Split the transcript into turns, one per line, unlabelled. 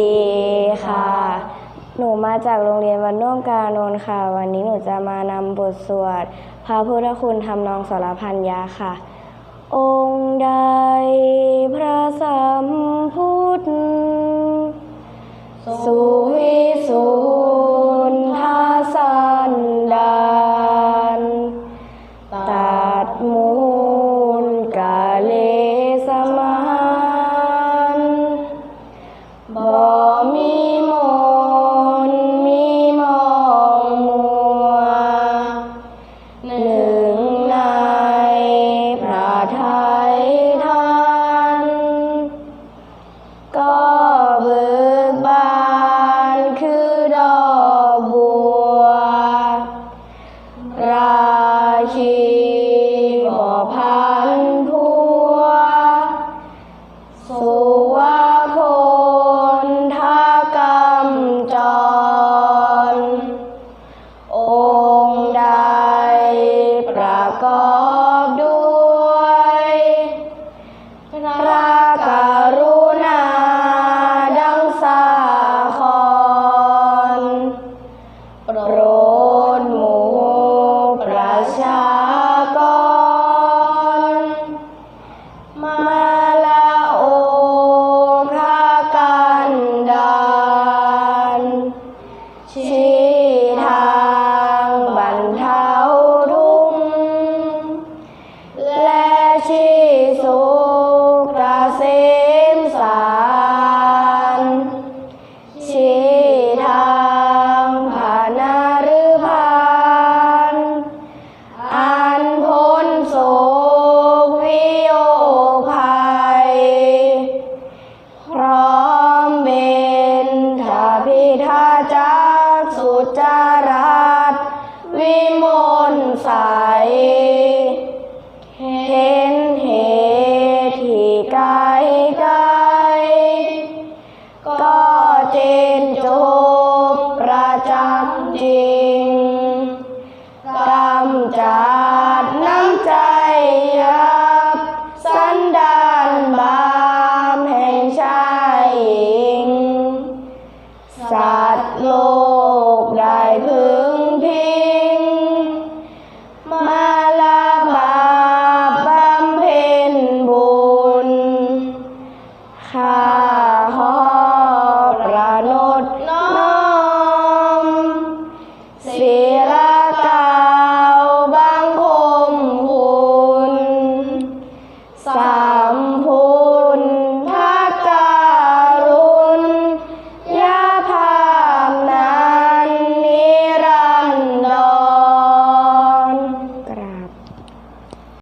ดีค่ะ หนูมาจากโรงเรียนวันน่วมกาโนนท์ค่ะ วันนี้หนูจะมานำบทสวดพระพุทธคุณทำนองสรพันยาค่ะ องค์ใดพระสัมพุทธสุวิสุ ท วิมลใส เห็นเหตุที่ไกลไกลก็เจนจบประจักษ์จริงกำจัดน้ำใจยับ สันดานบามแห่งชายหญิง สัตว์โลกได้พึง